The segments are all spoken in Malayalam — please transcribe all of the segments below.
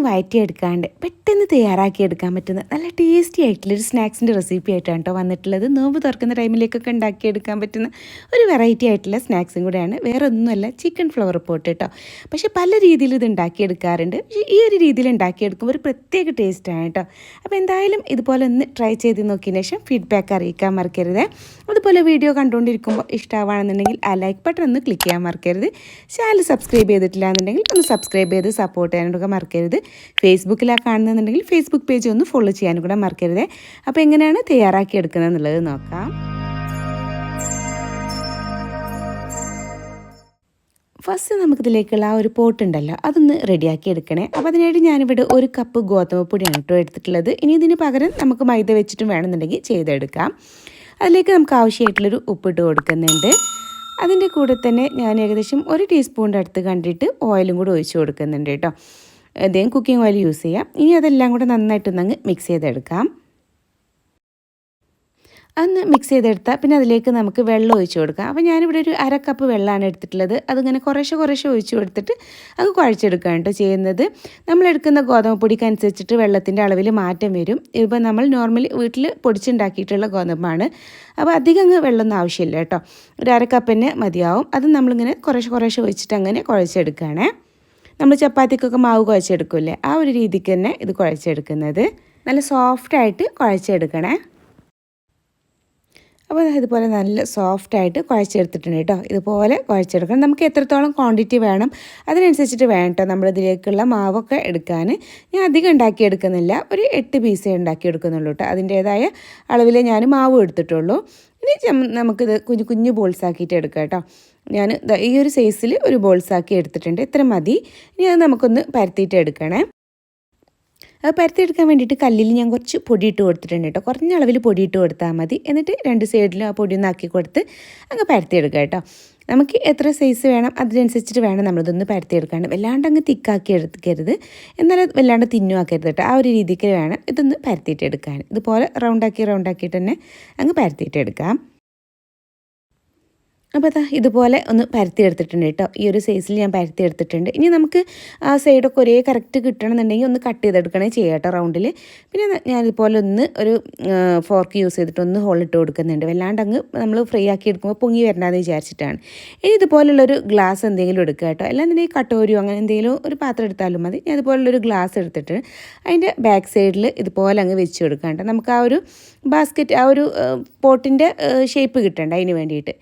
ഒന്നും വയറ്റിയെടുക്കാണ്ട് പെട്ടെന്ന് തയ്യാറാക്കിയെടുക്കാൻ പറ്റുന്ന നല്ല ടേസ്റ്റി ആയിട്ടുള്ളൊരു സ്നാക്സിന്റെ റെസിപ്പി ആയിട്ടാണ് കേട്ടോ വന്നിട്ടുള്ളത്. നോമ്പ് തുറക്കുന്ന ടൈമിലേക്കൊക്കെ ഉണ്ടാക്കിയെടുക്കാൻ പറ്റുന്ന ഒരു വെറൈറ്റി ആയിട്ടുള്ള സ്നാക്സും കൂടെയാണ്. വേറെ ഒന്നുമല്ല ചിക്കൻ ഫ്ലവർ പോട്ട് കേട്ടോ പക്ഷെ പല രീതിയിൽ ഇത് ഉണ്ടാക്കിയെടുക്കാറുണ്ട്. പക്ഷേ ഈ ഒരു രീതിയിൽ ഉണ്ടാക്കിയെടുക്കുമ്പോൾ ഒരു പ്രത്യേക ടേസ്റ്റാണ് കേട്ടോ അപ്പോൾ എന്തായാലും ഇതുപോലെ ഒന്ന് ട്രൈ ചെയ്ത് നോക്കിയതിന് ശേഷം ഫീഡ്ബാക്ക് അറിയിക്കാൻ മറക്കരുത്. അതുപോലെ വീഡിയോ കണ്ടുകൊണ്ടിരിക്കുമ്പോൾ ഇഷ്ടമാണെന്നുണ്ടെങ്കിൽ ആ ലൈക്ക് ബട്ടൺ ഒന്ന് ക്ലിക്ക് ചെയ്യാൻ മറക്കരുത്. ചാനൽ സബ്സ്ക്രൈബ് ചെയ്തിട്ടില്ല എന്നുണ്ടെങ്കിൽ ഒന്ന് സബ്സ്ക്രൈബ് ചെയ്ത് സപ്പോർട്ട് ചെയ്യാനൊക്കെ മറക്കരുത്. ഫേസ്ബുക്കിലാണ് കാണുന്നുണ്ടെങ്കിൽ ഫേസ്ബുക്ക് പേജ് ഒന്ന് ഫോളോ ചെയ്യാനും കൂടെ മറക്കരുത്. അപ്പോൾ എങ്ങനെയാണ് തയ്യാറാക്കി എടുക്കുന്നത് എന്നുള്ളത് നോക്കാം. ഫസ്റ്റ് നമുക്കിതിലേക്കുള്ള ആ ഒരു പോട്ടുണ്ടല്ലോ അതൊന്ന് റെഡിയാക്കി എടുക്കണേ. അപ്പോൾ അതിനായിട്ട് ഞാനിവിടെ ഒരു കപ്പ് ഗോതമ്പ് പൊടിയാണ് കേട്ടോ എടുത്തിട്ടുള്ളത്. ഇനി ഇതിന് പകരം നമുക്ക് മൈദ വെച്ചിട്ടും വേണമെന്നുണ്ടെങ്കിൽ ചെയ്തെടുക്കാം. അതിലേക്ക് നമുക്ക് ആവശ്യമായിട്ടുള്ളൊരു ഉപ്പിട്ട് കൊടുക്കുന്നുണ്ട്. അതിന്റെ കൂടെ തന്നെ ഞാൻ ഏകദേശം ഒരു ടീസ്പൂണിന്റെ അടുത്ത് കണ്ടിട്ട് ഓയിലും കൂടെ ഒഴിച്ച് കൊടുക്കുന്നുണ്ട് കേട്ടോ. അദ്ദേഹം കുക്കിംഗ് ഓയിൽ യൂസ് ചെയ്യാം. ഇനി അതെല്ലാം കൂടെ നന്നായിട്ടൊന്നങ്ങ് മിക്സ് ചെയ്തെടുക്കാം. അന്ന് മിക്സ് ചെയ്തെടുത്താൽ പിന്നെ അതിലേക്ക് നമുക്ക് വെള്ളം ഒഴിച്ചു കൊടുക്കാം. അപ്പോൾ ഞാനിവിടെ ഒരു അര കപ്പ് വെള്ളമാണ് എടുത്തിട്ടുള്ളത്. അതിങ്ങനെ കുറേശ്ശെ കുറേശ്ശെ ഒഴിച്ചു കൊടുത്തിട്ട് അത് കുഴച്ചെടുക്കുകയാണ് കേട്ടോ ചെയ്യുന്നത്. നമ്മളെടുക്കുന്ന ഗോതമ്പ് പൊടിക്കനുസരിച്ചിട്ട് വെള്ളത്തിന്റെ അളവിൽ മാറ്റം വരും. ഇപ്പോൾ നമ്മൾ നോർമലി വീട്ടിൽ പൊടിച്ചുണ്ടാക്കിയിട്ടുള്ള ഗോതമ്പാണ്. അപ്പോൾ അധികം അങ്ങ് വെള്ളമൊന്നും ആവശ്യമില്ല കേട്ടോ. ഒരു അര കപ്പിന് മതിയാവും. അത് നമ്മളിങ്ങനെ കുറേശ്ശെ കുറേശ്ശെ ഒഴിച്ചിട്ട് അങ്ങനെ കുഴച്ചെടുക്കുകയാണേ. നമ്മൾ ചപ്പാത്തിക്കൊക്കെ മാവ് കുഴച്ചെടുക്കില്ലേ? ആ ഒരു രീതിക്ക് തന്നെ ഇത് കുഴച്ചെടുക്കുന്നത്. നല്ല സോഫ്റ്റായിട്ട് കുഴച്ചെടുക്കണേ. അപ്പോൾ ഇതുപോലെ നല്ല സോഫ്റ്റായിട്ട് കുഴച്ചെടുത്തിട്ടുണ്ട് കേട്ടോ. ഇതുപോലെ കുഴച്ചെടുക്കണം. നമുക്ക് എത്രത്തോളം ക്വാണ്ടിറ്റി വേണം അതിനനുസരിച്ചിട്ട് വേണം കേട്ടോ നമ്മളിതിലേക്കുള്ള മാവൊക്കെ എടുക്കാൻ. ഞാൻ അധികം ഉണ്ടാക്കിയെടുക്കുന്നില്ല. ഒരു എട്ട് പീസേ ഉണ്ടാക്കിയെടുക്കുന്നുള്ളൂ കേട്ടോ. അതിന്റേതായ അളവിൽ ഞാൻ മാവ് എടുത്തിട്ടുള്ളൂ. ഇനി നമുക്കിത് കുഞ്ഞു കുഞ്ഞു ബോൾസ് ആക്കിയിട്ട് എടുക്കാം കേട്ടോ. ഞാൻ ഈ ഒരു സൈസിൽ ഒരു ബോൾസാക്കി എടുത്തിട്ടുണ്ട്. ഇത്ര മതി. ഇനി അത് നമുക്കൊന്ന് പരത്തിയിട്ട് എടുക്കണേ. അത് പരത്തിയെടുക്കാൻ വേണ്ടിയിട്ട് കല്ലിൽ ഞാൻ കുറച്ച് പൊടി ഇട്ട് കൊടുത്തിട്ടുണ്ട് കേട്ടോ. കുറഞ്ഞ അളവിൽ പൊടി ഇട്ട് കൊടുത്താൽ മതി. എന്നിട്ട് രണ്ട് സൈഡിലും ആ പൊടി ഒന്ന് ആക്കി കൊടുത്ത് അങ്ങ് പരത്തിയെടുക്കുക കേട്ടോ. നമുക്ക് എത്ര സൈസ് വേണം അതിനനുസരിച്ചിട്ട് വേണം നമ്മളിതൊന്ന് പരത്തിയെടുക്കാണ്ട് വല്ലാണ്ട് അങ്ങ് തിക്കാക്കി എടുക്കരുത്. എന്നാലും വല്ലാണ്ട് തിന്നുമാക്കരുത് കേട്ടോ. ആ ഒരു രീതിക്ക് വേണം ഇതൊന്ന് പരത്തിയിട്ട് എടുക്കാൻ. ഇതുപോലെ റൗണ്ടാക്കി റൗണ്ടാക്കിയിട്ട് തന്നെ അങ്ങ് പരത്തിയിട്ട് എടുക്കാം. അപ്പോൾ അതാ ഇതുപോലെ ഒന്ന് പരത്തി എടുത്തിട്ടുണ്ട് കേട്ടോ. ഈ ഒരു സൈസിൽ ഞാൻ പരത്തി എടുത്തിട്ടുണ്ട് ഇനി നമുക്ക് ആ സൈഡൊക്കെ ഒരേ കറക്റ്റ് കിട്ടണമെന്നുണ്ടെങ്കിൽ ഒന്ന് കട്ട് ചെയ്തെടുക്കണേ ചെയ്യാം കേട്ടോ റൗണ്ടിൽ പിന്നെ ഞാൻ ഇതുപോലെ ഒന്ന് ഒരു ഫോർക്ക് യൂസ് ചെയ്തിട്ട് ഒന്ന് ഹോൾ ഇട്ട് കൊടുക്കുന്നുണ്ട്. വല്ലാണ്ട് അങ്ങ് നമ്മൾ ഫ്രീ ആക്കി എടുക്കുമ്പോൾ പൊങ്ങി വരണ്ടെന്ന് വിചാരിച്ചിട്ടാണ്. ഇനി ഇതുപോലുള്ളൊരു ഗ്ലാസ് എന്തെങ്കിലും എടുക്കുക കേട്ടോ. അല്ലാന്നുണ്ടെങ്കിൽ കട്ടോരിയോ അങ്ങനെ എന്തെങ്കിലും ഒരു പാത്രം എടുത്താലും മതി. ഞാൻ ഇതുപോലുള്ളൊരു ഗ്ലാസ് എടുത്തിട്ട് അതിന്റെ ബാക്ക് സൈഡിൽ ഇതുപോലെ അങ്ങ് വെച്ച് കൊടുക്കാം കേട്ടോ. നമുക്ക് ആ ഒരു ബാസ്ക്കറ്റ് ആ ഒരു പോട്ടിന്റെ ഷേപ്പ് കിട്ടണ്ട അതിന് വേണ്ടിയിട്ട്.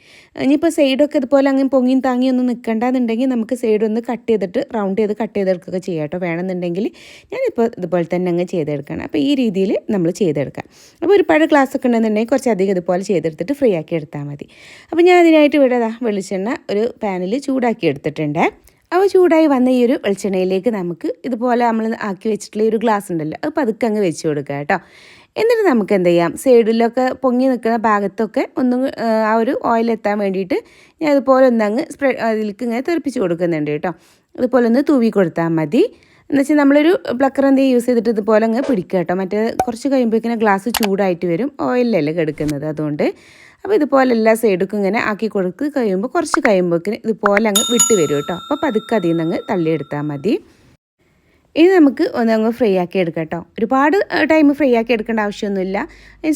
ഇനിയിപ്പോൾ സൈഡൊക്കെ ഇതുപോലെ അങ്ങനെ പൊങ്ങിയും താങ്ങിയൊന്നും നിൽക്കണ്ടെന്നുണ്ടെങ്കിൽ നമുക്ക് സൈഡ് ഒന്ന് കട്ട് ചെയ്തിട്ട് റൗണ്ട് ചെയ്ത് കട്ട് ചെയ്തെടുക്കുക ചെയ്യാം കേട്ടോ. വേണമെന്നുണ്ടെങ്കിൽ ഞാനിപ്പോൾ ഇതുപോലെ തന്നെ അങ്ങ് ചെയ്തെടുക്കണം അപ്പോൾ ഈ രീതിയിൽ നമ്മൾ ചെയ്തെടുക്കാം. അപ്പോൾ ഒരുപാട് ക്ലാസ് ഒക്കെ ഉണ്ടെന്നുണ്ടെങ്കിൽ കുറച്ചധികം ഇതുപോലെ ചെയ്തെടുത്തിട്ട് ഫ്രീ ആക്കി എടുത്താൽ മതി. അപ്പോൾ ഞാൻ അതിനായിട്ട് ഇവിടെ വെളിച്ചെണ്ണ ഒരു പാനിൽ ചൂടാക്കി എടുത്തിട്ടുണ്ട്. അവ ചൂടായി വന്ന ഈ ഒരു വെളിച്ചെണ്ണയിലേക്ക് നമുക്ക് ഇതുപോലെ നമ്മൾ ആക്കി വെച്ചിട്ടുള്ള ഒരു ഗ്ലാസ് ഉണ്ടല്ലോ അപ്പോൾ അതൊക്കെ അങ്ങ് വെച്ച് കൊടുക്കുക കേട്ടോ. എന്നിട്ട് നമുക്ക് എന്ത് ചെയ്യാം? സൈഡിലൊക്കെ പൊങ്ങി നിൽക്കുന്ന ഭാഗത്തൊക്കെ ഒന്ന് ആ ഒരു ഓയിൽ എത്താൻ വേണ്ടിയിട്ട് ഞാൻ അതുപോലെ ഒന്നങ്ങ് സ്പ്രെഡ് അതിലേക്ക് ഇങ്ങനെ തെറിപ്പിച്ച് കൊടുക്കുന്നുണ്ട് കേട്ടോ. അതുപോലെ ഒന്ന് തൂവി കൊടുത്താൽ മതി. എന്ന് വെച്ചാൽ നമ്മളൊരു പ്ലക്കർ എന്ത് യൂസ് ചെയ്തിട്ട് ഇതുപോലെ അങ്ങ് പിടിക്കുക കേട്ടോ. മറ്റേ കുറച്ച് കഴിയുമ്പോഴേക്കിനെ ഗ്ലാസ് ചൂടായിട്ട് വരും. ഓയിലല്ലേ കെടുക്കുന്നത് അതുകൊണ്ട്. അപ്പോൾ ഇതുപോലെ എല്ലാ സൈഡിലും ഇങ്ങനെ ആക്കി കൊടുത്ത് കഴിയുമ്പോൾ കുറച്ച് കഴിയുമ്പോഴേക്കിന് ഇതുപോലെ അങ്ങ് വിട്ട് വരും കേട്ടോ. അപ്പോൾ പതുക്കെ അതിൽ നിന്ന് അങ്ങ് തള്ളിയെടുത്താൽ മതി. ഇനി നമുക്ക് ഒന്ന് ഒന്നങ്ങ് ഫ്രൈ ആക്കി എടുക്കാം കേട്ടോ ഒരുപാട് ടൈം ഫ്രൈ ആക്കി എടുക്കേണ്ട ആവശ്യമൊന്നുമില്ല.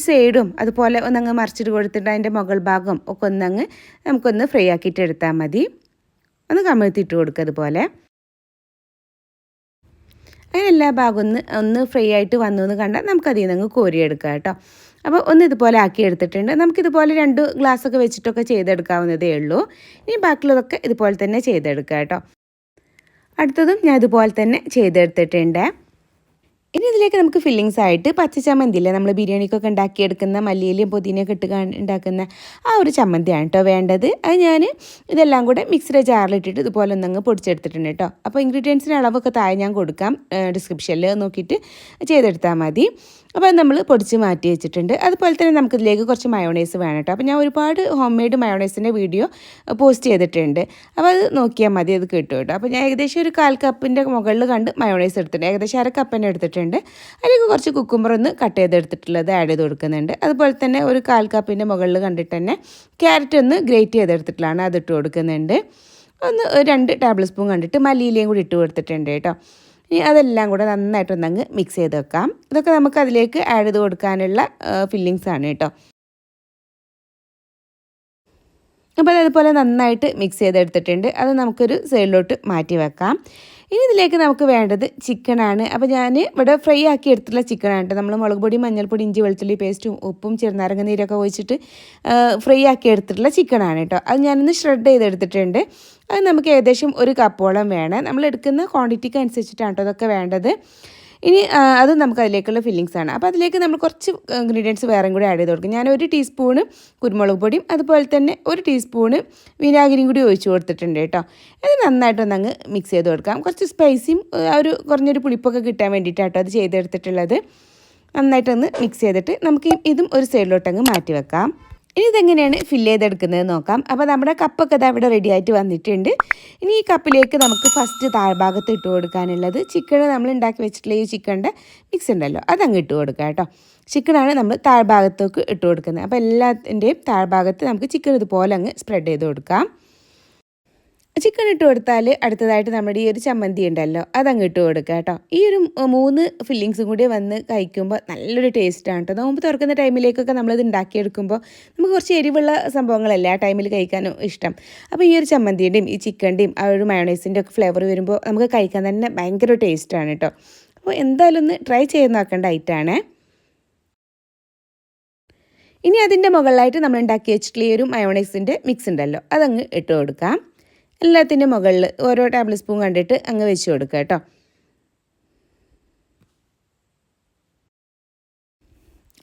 സൈഡും അതുപോലെ ഒന്നങ്ങ് മറിച്ചിട്ട് കൊടുത്തിട്ട് അതിന്റെ മുകൾ ഭാഗം ഒക്കെ ഒന്നങ്ങ് നമുക്കൊന്ന് ഫ്രൈ ആക്കിയിട്ട് എടുത്താൽ മതി. ഒന്ന് കമിഴ്ത്തിയിട്ട് കൊടുക്കുക അതുപോലെ. അങ്ങനെ എല്ലാ ഭാഗവും ഒന്ന് ഒന്ന് ഫ്രൈ ആയിട്ട് വന്നു എന്ന് കണ്ടാൽ നമുക്കതിൽ നിന്ന് കോരിയെടുക്കാം കേട്ടോ അപ്പോൾ ഒന്ന് ഇതുപോലെ ആക്കി എടുത്തിട്ടുണ്ട്. നമുക്കിതുപോലെ രണ്ട് ഗ്ലാസ്സൊക്കെ വെച്ചിട്ടൊക്കെ ചെയ്തെടുക്കാവുന്നതേ ഉള്ളൂ. ഇനി ബാക്കിയുള്ളതൊക്കെ ഇതുപോലെ തന്നെ ചെയ്തെടുക്കാം കേട്ടോ അടുത്തതും ഞാൻ ഇതുപോലെ തന്നെ ചെയ്തെടുത്തിട്ടുണ്ട്. ഇതിലേക്ക് നമുക്ക് ഫില്ലിങ്സ് ആയിട്ട് പച്ച ചമ്മന്തി ഇല്ലേ നമ്മൾ ബിരിയാണിക്കൊക്കെ ഉണ്ടാക്കിയെടുക്കുന്ന മല്ലിയിലും പുതിനയൊക്കെ ഇട്ട് ഉണ്ടാക്കുന്ന ആ ഒരു ചമ്മന്തിയാണ് കേട്ടോ വേണ്ടത്. അത് ഞാൻ ഇതെല്ലാം കൂടെ മിക്സിയുടെ ജാറിലിട്ടിട്ട് ഇതുപോലെ ഒന്നങ്ങ് പൊടിച്ചെടുത്തിട്ടുണ്ട് കേട്ടോ അപ്പോൾ ഇൻഗ്രീഡിയൻസിന്റെ അളവൊക്കെ താഴെ ഞാൻ കൊടുക്കാം. ഡിസ്ക്രിപ്ഷനിൽ നോക്കിയിട്ട് ചെയ്തെടുത്താൽ മതി. അപ്പോൾ അത് നമ്മൾ പൊടിച്ച് മാറ്റി വെച്ചിട്ടുണ്ട്. അതുപോലെ തന്നെ നമുക്കിതിലേക്ക് കുറച്ച് മയോണൈസ് വേണം കേട്ടോ അപ്പോൾ ഞാൻ ഒരുപാട് ഹോം മെയ്ഡ് മയോണൈസിന്റെ വീഡിയോ പോസ്റ്റ് ചെയ്തിട്ടുണ്ട്. അപ്പോൾ അത് നോക്കിയാൽ മതി അത് കിട്ടും കേട്ടോ. അപ്പോൾ ഞാൻ ഏകദേശം ഒരു കാൽ കപ്പിന്റെ മുകളിൽ കണ്ട് മയോണൈസ് എടുത്തിട്ടുണ്ട്. ഏകദേശം അര കപ്പിന്റെ എടുത്തിട്ടുണ്ട്. അതിലേക്ക് കുറച്ച് കുക്കുമ്പർ ഒന്ന് കട്ട് ചെയ്തെടുത്തിട്ടുള്ളത് ആഡ് ചെയ്ത് കൊടുക്കുന്നുണ്ട്. അതുപോലെ തന്നെ ഒരു കാൽ കപ്പിന്റെ മുകളിൽ കണ്ടിട്ട് തന്നെ ക്യാരറ്റ് ഒന്ന് ഗ്രേറ്റ് ചെയ്തെടുത്തിട്ടുള്ളതാണ് അതിട്ട് കൊടുക്കുന്നുണ്ട്. ഒന്ന് രണ്ട് ടേബിൾ സ്പൂൺ കണ്ടിട്ട് മല്ലിയിലയും കൂടി ഇട്ട് കൊടുത്തിട്ടുണ്ട് കേട്ടോ. ഇനി അതെല്ലാം കൂടെ നന്നായിട്ടൊന്നങ്ങ് മിക്സ് ചെയ്ത് വെക്കാം. ഇതൊക്കെ നമുക്ക് അതിലേക്ക് ആഡ് ചെയ്ത് കൊടുക്കാനുള്ള ഫില്ലിങ്സ് ആണ് കേട്ടോ. അപ്പോൾ അതുപോലെ നന്നായിട്ട് മിക്സ് ചെയ്തെടുത്തിട്ടുണ്ട്. അത് നമുക്കൊരു സൈഡിലോട്ട് മാറ്റി വെക്കാം. ഇനി ഇതിലേക്ക് നമുക്ക് വേണ്ടത് ചിക്കനാണ് അപ്പോൾ ഞാൻ ഇവിടെ ഫ്രൈ ആക്കി എടുത്തിട്ടുള്ള ചിക്കനാണ് നമ്മൾ മുളക് പൊടി മഞ്ഞൾപ്പൊടി ഇഞ്ചി വെളുത്തുള്ളി പേസ്റ്റും ഉപ്പും ചെറുനാരങ്ങ നീരൊക്കെ ഒഴിച്ചിട്ട് ഫ്രൈ ആക്കി എടുത്തിട്ടുള്ള ചിക്കനാണ് കേട്ടോ. അത് ഞാനൊന്ന് ഷ്രെഡ് ചെയ്തെടുത്തിട്ടുണ്ട്. അത് നമുക്ക് ഏകദേശം ഒരു കപ്പോളം വേണം. നമ്മൾ എടുക്കുന്ന ക്വാണ്ടിറ്റിക്ക് അനുസരിച്ചിട്ടാണ് കേട്ടോ അതൊക്കെ വേണ്ടത്. ഇനി അത് നമുക്ക് അതിലേക്കുള്ള ഫില്ലിങ്സ് ആണ്. അപ്പോൾ അതിലേക്ക് നമ്മൾ കുറച്ച് ഇൻഗ്രീഡിയൻസ് വേറെ കൂടി ആഡ് ചെയ്ത് കൊടുക്കും. ഞാൻ ഒരു ടീസ്പൂണ് കുരുമുളക് പൊടിയും അതുപോലെ തന്നെ ഒരു ടീസ്പൂണ് വിനാഗിരിയും കൂടി ഒഴിച്ചു കൊടുത്തിട്ടുണ്ട് കേട്ടോ. അത് നന്നായിട്ടൊന്ന് അങ്ങ് മിക്സ് ചെയ്ത് കൊടുക്കാം. കുറച്ച് സ്പൈസിയും ഒരു കുറഞ്ഞൊരു പുളിപ്പൊക്കെ കിട്ടാൻ വേണ്ടിയിട്ടാട്ടോ അത് ചെയ്തെടുത്തിട്ടുള്ളത്. നന്നായിട്ടൊന്ന് മിക്സ് ചെയ്തിട്ട് നമുക്ക് ഇതും ഒരു സൈഡിലോട്ടങ്ങ് മാറ്റി വെക്കാം. ഇനി ഇതെങ്ങനെയാണ് ഫില്ല് ചെയ്തെടുക്കുന്നത് നോക്കാം. അപ്പോൾ നമ്മുടെ കപ്പൊക്കെ ഇത് അവിടെ റെഡി ആയിട്ട് വന്നിട്ടുണ്ട്. ഇനി ഈ കപ്പിലേക്ക് നമുക്ക് ഫസ്റ്റ് താഴ്ഭാഗത്ത് ഇട്ട് കൊടുക്കാനുള്ളത്. ചിക്കൻ നമ്മൾ ഉണ്ടാക്കി വെച്ചിട്ടുള്ള ഈ ചിക്കന്റെ മിക്സ് ഉണ്ടല്ലോ. അതങ്ങ് ഇട്ട് കൊടുക്കുക കേട്ടോ. ചിക്കനാണ് നമ്മൾ താഴ്ഭാഗത്തേക്ക് ഇട്ട് കൊടുക്കുന്നത്. അപ്പോൾ എല്ലാത്തിന്റെയും താഴ്ഭാഗത്ത് നമുക്ക് ചിക്കൻ ഇതുപോലെ അങ്ങ് സ്പ്രെഡ് ചെയ്ത് കൊടുക്കാം. ചിക്കൻ ഇട്ട് കൊടുത്താൽ അടുത്തതായിട്ട് നമ്മുടെ ഈ ഒരു ചമ്മന്തി ഉണ്ടല്ലോ അതങ്ങ് ഇട്ട് കൊടുക്കുക കേട്ടോ. ഈ ഒരു മൂന്ന് ഫില്ലിങ്സും കൂടി വന്ന് കഴിക്കുമ്പോൾ നല്ലൊരു ടേസ്റ്റാണ് കേട്ടോ. നോമ്പ് തുറക്കുന്ന ടൈമിലേക്കൊക്കെ നമ്മളിത് ഉണ്ടാക്കിയെടുക്കുമ്പോൾ നമുക്ക് കുറച്ച് എരിവുള്ള സംഭവങ്ങളല്ലേ ആ ടൈമിൽ കഴിക്കാനും ഇഷ്ടം. അപ്പോൾ ഈ ഒരു ചമ്മന്തിയുടെയും ഈ ചിക്കന്റെയും ആ ഒരു മയോണൈസിന്റെ ഒക്കെ ഫ്ലേവർ വരുമ്പോൾ നമുക്ക് കഴിക്കാൻ തന്നെ ഭയങ്കര ടേസ്റ്റാണ് കേട്ടോ. അപ്പോൾ എന്തായാലും ഒന്ന് ട്രൈ ചെയ്ത് നോക്കേണ്ട ഐറ്റാണേ ഇനി അതിന്റെ മുകളിലായിട്ട് നമ്മൾ ഉണ്ടാക്കി വെച്ചിട്ടുള്ള ഈ ഒരു മയോണൈസിന്റെ മിക്സ് ഉണ്ടല്ലോ അതങ്ങ് ഇട്ട് കൊടുക്കാം. എല്ലാത്തിന്റെ മുകളിൽ ഓരോ ടേബിൾ സ്പൂൺ കണ്ടിട്ട് അങ്ങ് വെച്ച് കൊടുക്കുക കേട്ടോ.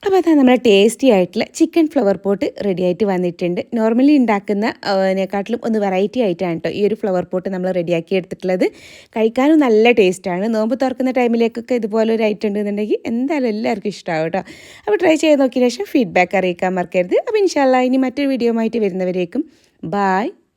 അപ്പോൾ അതാ നമ്മുടെ ടേസ്റ്റി ആയിട്ടുള്ള ചിക്കൻ ഫ്ലവർ പോട്ട് റെഡി ആയിട്ട് വന്നിട്ടുണ്ട്. നോർമലി ഉണ്ടാക്കുന്ന അതിനെക്കാട്ടിലും ഒന്ന് വെറൈറ്റി ആയിട്ടാണ് കേട്ടോ ഈ ഒരു ഫ്ലവർ പോട്ട് നമ്മൾ റെഡിയാക്കി എടുത്തിട്ടുള്ളത്. കഴിക്കാനും നല്ല ടേസ്റ്റാണ് നോമ്പ് തുറക്കുന്ന ടൈമിലേക്കൊക്കെ ഇതുപോലെ ഒരു ഐറ്റം ഉണ്ടെന്നുണ്ടെങ്കിൽ എന്തായാലും എല്ലാവർക്കും ഇഷ്ടമാവും കേട്ടോ. അപ്പോൾ ട്രൈ ചെയ്ത് നോക്കിയ ശേഷം ഫീഡ്ബാക്ക് അറിയിക്കാൻ മറക്കരുത്. അപ്പോൾ ഇൻഷാല്ല ഇനി മറ്റൊരു വീഡിയോ ആയിട്ട് വരുന്നവരേക്കും. Bye